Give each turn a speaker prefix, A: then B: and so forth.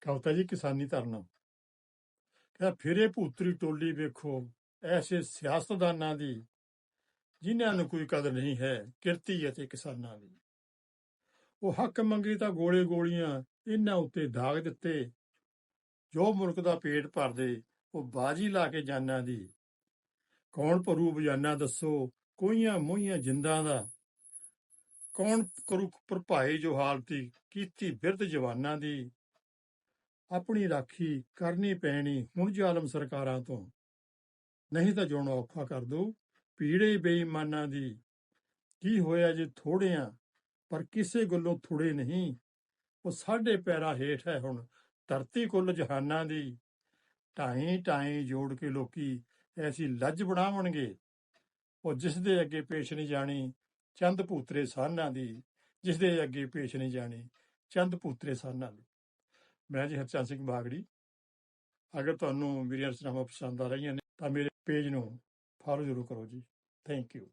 A: ਕਵਤਾ ਜੀ ਕਿਸਾਨੀ ਧਰਨਾ ਕਹਿੰਦਾ, ਫਿਰੇ ਭੂਤਰੀ ਟੋਲੀ ਵੇਖੋ, ਐਸੇ ਸਿਆਸਤਦਾਨਾਂ ਦੀ, ਜਿਨ੍ਹਾਂ ਨੂੰ ਕੋਈ ਕਦਰ ਨਹੀਂ ਹੈ, ਕਿਰਤੀ ਅਤੇ ਕਿਸਾਨਾਂ ਦੀ। ਉਹ ਹੱਕ ਮੰਗੇ ਤਾਂ ਗੋਲੇ ਗੋਲੀਆਂ, ਇਹਨਾਂ ਉੱਤੇ ਦਾਗ ਦਿੱਤੇ। ਜੋ ਮੁਲਕ ਦਾ ਪੇਟ ਭਰਦੇ, ਉਹ ਬਾਜੀ ਲਾ ਕੇ ਜਾਨਾਂ ਦੀ। ਕੌਣ ਭਰੂ ਬਜਾਨਾ ਦੱਸੋ, ਕੋਈਆਂ ਮੋਈਆਂ ਜਿੰਦਾਂ ਦਾ। ਕੌਣ ਕਰੂ ਭਰਪਾਈ ਜੋ ਹਾਲਤੀ, ਕੀਤੀ ਬਿਰਧ ਜਵਾਨਾਂ ਦੀ। ਆਪਣੀ ਰਾਖੀ ਕਰਨੀ ਪੈਣੀ ਹੁਣ ਜ਼ਾਲਮ ਸਰਕਾਰਾਂ ਤੋਂ। ਨਹੀਂ ਤਾਂ ਜਿਉਣਾ ਔਖਾ ਕਰ ਦੋ। ਪੀੜੇ ਬੇਈਮਾਨਾਂ ਦੀ ਕੀ ਹੋਇਆ ਜੇ ਥੋੜਿਆਂ, ਪਰ ਕਿਸੇ ਗੱਲੋਂ ਥੋੜੇ ਨਹੀਂ। ਉਹ ਸਾਡੇ ਪੈਰਾਂ ਹੇਠ ਹੈ ਹੁਣ ਧਰਤੀ ਕੁੱਲ ਜਹਾਨਾਂ ਦੀ। ਢਾਈ ਢਾਈ ਜੋੜ ਕੇ ਲੋਕੀ ਐਸੀ ਲੱਜ ਬਣਾਵਣਗੇ। ਉਹ ਜਿਸ ਦੇ ਅੱਗੇ ਪੇਸ਼ ਨਹੀਂ ਜਾਣੀ ਚੰਦ ਭੂਤਰੇ ਸਾਨਾਂ ਦੀ ਜਿਸ ਦੇ ਅੱਗੇ ਪੇਸ਼ ਨਹੀਂ ਜਾਣੀ ਚੰਦ ਭੂਤਰੇ ਸਾਨਾਂ ਦੀ। ਮੈਂ ਜੀ ਹਰਚੰਦ ਸਿੰਘ ਬਾਗੜੀ। ਅਗਰ ਤੁਹਾਨੂੰ ਮੇਰੀਆਂ ਰਚਨਾਵਾਂ ਪਸੰਦ ਆ ਰਹੀਆਂ ਨੇ, ਤਾਂ ਮੇਰੇ ਪੇਜ ਨੂੰ ਫਾਲੋ ਜ਼ਰੂਰ ਕਰੋ ਜੀ। Thank you